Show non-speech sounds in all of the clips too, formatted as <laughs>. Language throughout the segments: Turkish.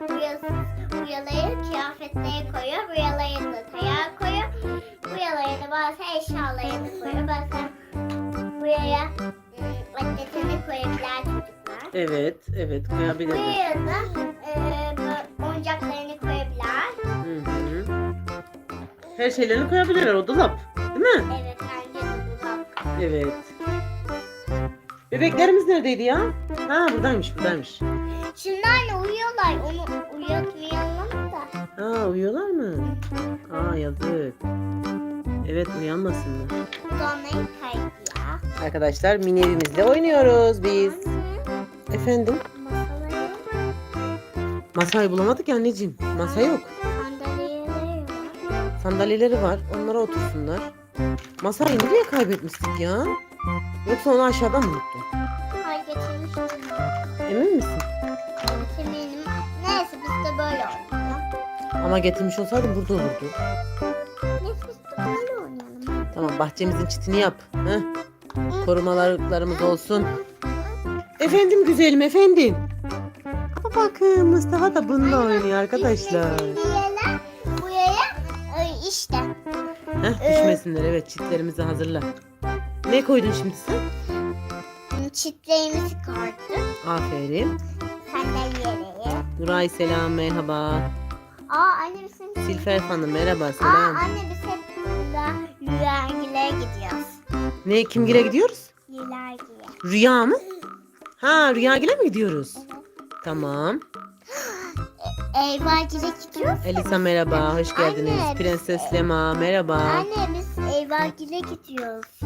buraya, buraları kıyafetleri koyuyor. Buraları da tayağı koyuyor. Buraları da bazı eşyalarını koyuyor. Bazen buraya atletini koyabilir çocuklar. Evet, evet koyabiliriz. Buraya da e, oyuncaklarını koyabilir. Hı hı. Her şeylerini koyabilirler o dolap. Değil mi? Evet bence de dolap. Evet. Bebeklerimiz neredeydi ya? Ha buradaymış buradaymış. Şimdi anne uyuyorlar. Onu uyutmayalım da. Ha uyuyorlar mı? Aa yazık. Evet uyanmasınlar. Onların kaydı ya. Arkadaşlar mini evimizde oynuyoruz biz. Anne, Efendim? masaları, Masayı bulamadık ya anneciğim. Masa yok. sandalyeleri var. Sandalyeleri var. Onlara otursunlar. Masayı nereye kaybetmiştik ya? Yoksa onu aşağıdan mı unuttun? Ama getirmiş olsaydım burada olurdu. Tamam bahçemizin çitini yap. Heh. Korumalarımız olsun. Efendim güzelim efendim. Ama bakın Mustafa da bununla oynuyor arkadaşlar. Diyeler buraya ay, işte Heh, düşmesinler evet çitlerimizi hazırla. Ne koydun şimdi sen? çitlerimizi koyduk. Aferin. Sandalyeleri. Nuray selam merhaba. Aa anne biz hep... Silfer Hanım merhaba Aa selam. anne biz hep burada Lüvergilere gidiyoruz. Ne kimgile gidiyoruz? Lüvergiye. Rüya mı? Ha Rüyagil'e mi gidiyoruz? Tamam. <gasps> Eyvagil'e gidiyoruz. Elisa merhaba hoş geldiniz. Anne, Prenses Lema merhaba. Anne biz Eyvagil'e gidiyoruz.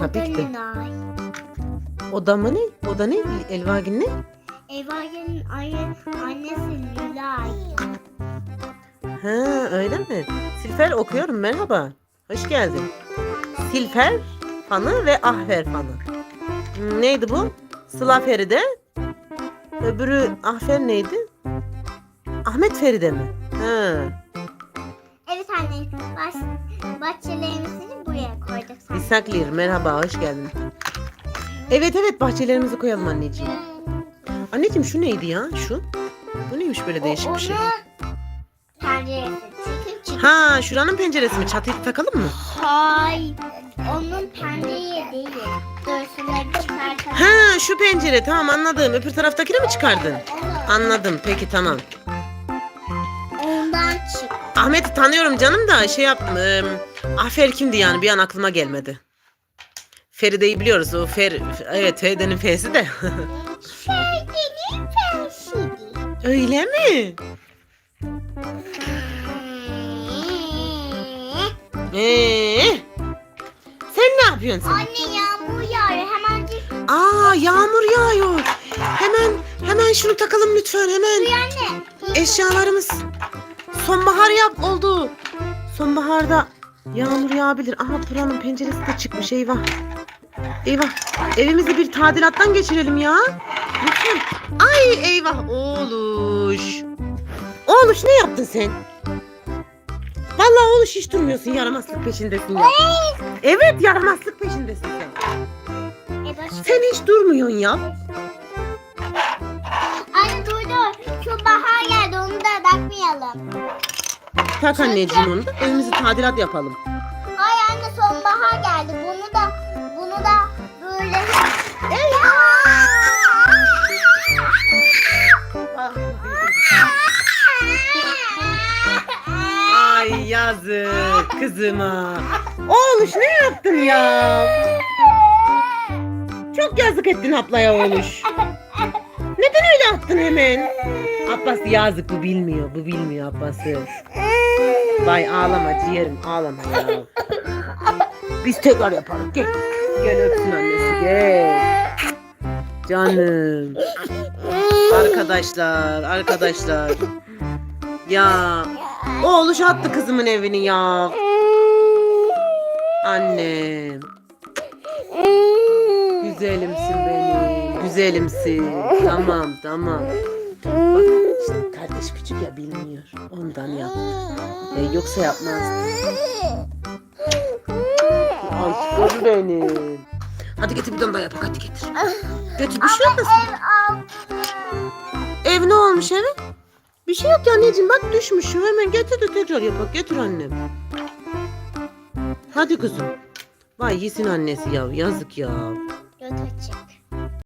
Tabii ki de. Dolunay. O da mı ne? O da ne? Elvagil ne? Eyvagil'in anne, annesi Lülay. Ha öyle mi? Silfer okuyorum merhaba. Hoş geldin. Silfer fanı ve Ahver fanı. Hmm, Neydi bu? Sıla Feride. Öbürü Ahfer neydi? Ahmet Feride mi? Ha. Evet anne baş, bahçelerimizi buraya koyduk sana. İshak Lir merhaba hoş geldin. Evet evet bahçelerimizi koyalım anneciğim. Anneciğim şu neydi ya şu? Bu neymiş böyle değişik bir şey? Penceresi. Ha şuranın penceresi mi? Çatıyı takalım mı? Hay. Onun pencereyi değil. Göğsünleri çıkartalım. Ha şu pencere tamam anladım. Öbür taraftakini mi çıkardın? Onu- Anladım peki tamam. Ondan çık. Ahmet'i tanıyorum canım da şey yaptım. E, Afer kimdi yani bir an aklıma gelmedi. Feride'yi biliyoruz. O Fer, evet Feride'nin F'si de. <laughs> Ferdi'nin pensili. Öyle mi? Ee, sen ne yapıyorsun sen? Anne yağmur yağıyor. Hemencik. Aa yağmur yağıyor. Hemen hemen şunu takalım lütfen hemen. Uyu anne. Eşyalarımız sonbahar yap oldu. Sonbaharda yağmur yağabilir. Aha buranın penceresi de çıkmış eyvah. Eyvah. Evimizi bir tadilattan geçirelim ya. Lütfen. Ay eyvah oğluş. Oğluş ne yaptın sen? Hiç durmuyorsun yaramazlık peşindesin ya. Evet yaramazlık peşindesin sen. E başka. Sen hiç durmuyorsun ya. Anne dur dur. Şu bahar geldi onu da takmayalım. Tak anneciğim onu da evimizi tadilat yapalım. Ay anne sonbahar geldi. Bunu da yazık kızıma. Oğluş ne yaptın ya? Çok yazık ettin ablaya oğluş. Neden öyle attın hemen? Abbas yazık bu bilmiyor. Bu bilmiyor Abbas'ı. Vay ağlama ciğerim ağlama ya. Biz tekrar yaparız. Gel. Gel öpsün annesi gel. Canım. Arkadaşlar arkadaşlar. Ya oğluş attı kızımın evini ya. Annem. Güzelimsin benim. Güzelimsin. Tamam tamam. Bak işte kardeş küçük ya bilmiyor. Ondan yap. E, yoksa yapmaz. Aşkım benim. Hadi getir bir tane daha yap. Hadi getir. Götür bir şey olmasın. Ev ne olmuş evi? Bir şey yok ya anneciğim bak düşmüşüm hemen getir de tekrar yapak getir annem. Hadi kızım. Vay yesin annesi ya yazık ya. Göt açık.